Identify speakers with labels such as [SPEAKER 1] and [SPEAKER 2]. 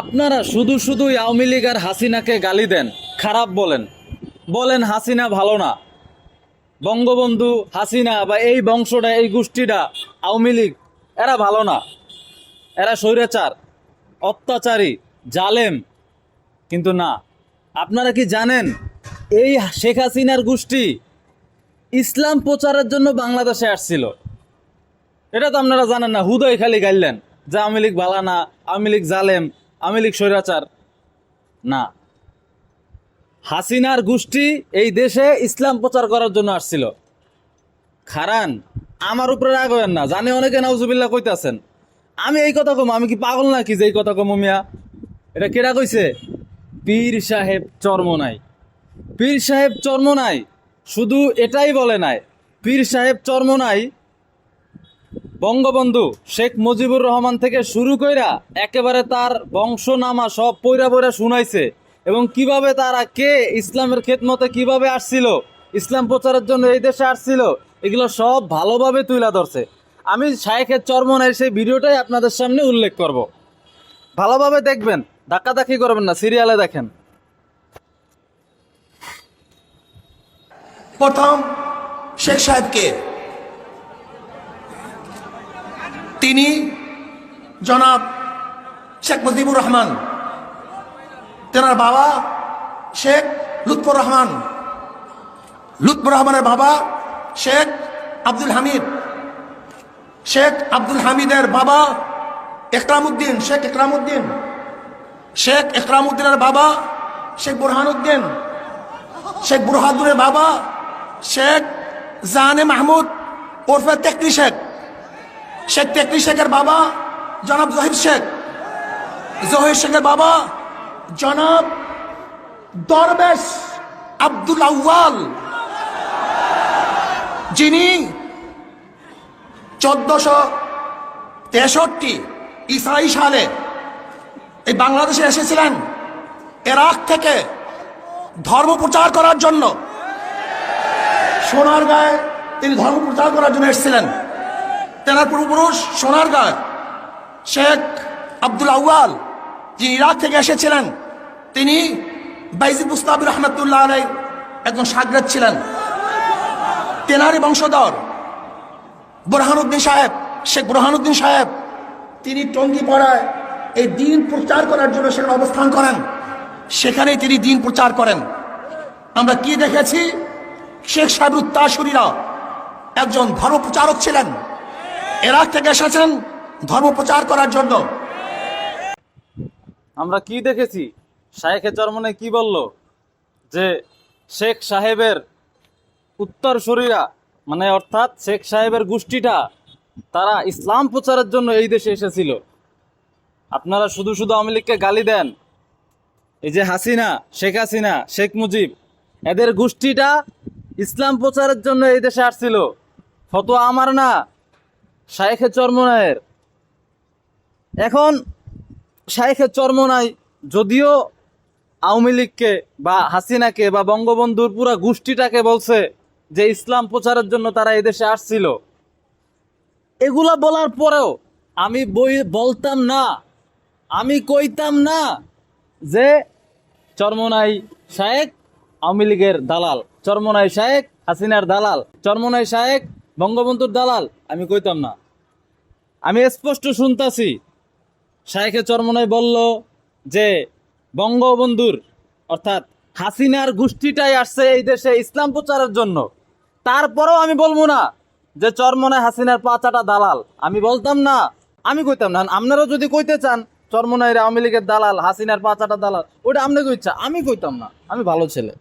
[SPEAKER 1] আপনারা শুধু শুধুই আওয়ামী লীগ আর হাসিনাকে গালি দেন, খারাপ বলেন। বলেন হাসিনা ভালো না। বঙ্গবন্ধু, হাসিনা বা এই বংশটা, এই গোষ্ঠীটা আওয়ামী লীগ, এরা ভালো না। এরা স্বৈরাচার, অত্যাচারী, জালেম। কিন্তু না, আপনারা কি জানেন, এই শেখ হাসিনার গোষ্ঠী ইসলাম প্রচারের জন্য বাংলাদেশে আসছিল? এটা তো আপনারা জানেন না, হুদয় খালি গাইলেন যে আওয়ামী লীগ ভালা না, আওয়ামী লীগ জালেম। লীগ স্বৈরাচার? না। হাসিনার গোষ্ঠী এই দেশে ইসলাম প্রচার করার জন্য আসছিল। খারান, আমার উপরে রাগ হবেন না। জানে অনেকে নাউজুবিল্লাহ কইতাছেন। আমি এই কথা কম, আমি কি পাগল নাকি যে এই কথা কম মিয়া? এটা কেডা কইছে? পীর সাহেব চর্ম নাই। পীর সাহেব চর্ম নাই। শুধু এটাই বলে নাই। পীর সাহেব চর্মনাই বঙ্গবন্ধু শেখ মুজিবুর রহমান থেকে শুরু কইরা একেবারে তার বংশনামা সব পইরা পইরা শুনাইছে এবং কীভাবে তারা কে ইসলামের খেদমতে কীভাবে আসছিল, ইসলাম প্রচারের জন্য এই দেশে আসছিল, এগুলো সব ভালোভাবে তুলে ধরছে। আমি শায়েখের চর্মনের সেই ভিডিওটাই আপনাদের সামনে উল্লেখ করব। ভালোভাবে দেখবেন, ধাক্কাধাক্কি করবেন না, সিরিয়ালে দেখেন।
[SPEAKER 2] প্রথম শেখ সাহেবকে তিনি জনাব শেখ মুজিবুর রহমান, তেনার বাবা শেখ লুৎফর রহমান, লুৎফর রহমানের বাবা শেখ আব্দুল হামিদ, শেখ আব্দুল হামিদের বাবা একরামুদ্দিন, শেখ একরামুদ্দিন, শেখ একরামুদ্দিনের বাবা শেখ বুরহানুদ্দিন, শেখ বুরহানুদ্দিনের বাবা শেখ জাহানে মাহমুদ ওরফে তেকরি শেখ। শেখ তেকরি শেখের বাবা, জনাব জহির শেখ। জহির শেখের বাবা, জনাব দরবেশ আব্দুল আউয়াল। যিনি চোদ্দশো তেষট্টি ইসরাই সালে এই বাংলাদেশে এসেছিলেন এরাক থেকে ধর্ম প্রচার করার জন্য। সোনার গায়ে তিনি ধর্ম প্রচার করার জন্য এসেছিলেন। তেনার পূর্বপুরুষ সোনার গায়ে, শেখ আব্দুল আউয়াল, যিনি ইরাক থেকে এসেছিলেন, তিনি বাইজিদ মুস্তাবির রহমতুল্লাহ আলাই একজন সাগরেদ ছিলেন। তেনারি বংশধর বুরহানুদ্দিন সাহেব, শেখ বুরহানুদ্দিন সাহেব, তিনি টঙ্গি পড়ায় এই দিন প্রচার করার জন্য সেখানে অবস্থান করেন। সেখানেই তিনি দিন প্রচার করেন। আমরা কি দেখেছি? শেখ সাহেব উত্তাসুরীরা একজন ধর্ম প্রচারক ছিলেন। এরাক থেকে এসেছেন ধর্ম প্রচার করার জন্য।
[SPEAKER 1] আমরা কি দেখেছি? শায়েখে চরমনে কি বলল? যে শেখ সাহেবের উত্তর শরীরা মানে অর্থাৎ শেখ সাহেবের গোষ্ঠীটা, তারা ইসলাম প্রচারের জন্য এই দেশে এসেছিল। আপনারা শুধু শুধু আওয়ামী লীগকে গালি দেন। এই যে হাসিনা, শেখ হাসিনা, শেখ মুজিব, এদের গোষ্ঠীটা ইসলাম প্রচারের জন্য এই দেশে আসছিল। ফতোয়া আমার না শায়েখে চরমনায়ের এখন শাইখের চর্মনাই যদিও আওয়ামী লীগকে বা হাসিনাকে বা বঙ্গবন্ধুর পুরা গোষ্ঠীটাকে বলছে যে ইসলাম প্রচারের জন্য তারা এদেশে আসছিল। এগুলা বলার পরেও আমি বই বলতাম না, আমি কইতাম না যে চর্মনাই শায়েক আওয়ামী লীগের দালাল। চর্মনাই শায়েক হাসিনার দালাল। চর্মনাই শায়েক বঙ্গবন্ধুর দালাল, আমি কইতাম না। আমি স্পষ্ট শুনতাছি, শায়েখে চরমনাই বলল যে বঙ্গবন্ধুর, অর্থাৎ হাসিনার গোষ্ঠীটাই আসছে এই দেশে ইসলাম প্রচারের জন্য। তারপরেও আমি বলব না যে চরমনায় হাসিনার পাঁচাটা দালাল। আমি বলতাম না, আমি কইতাম না। আপনারাও যদি কইতে চান, চরমনাইয়ের আওয়ামী লীগের দালাল, হাসিনার পাঁচাটা দালাল, ওটা আপনাকে ইচ্ছা, আমি কইতাম না। আমি ভালো ছেলে।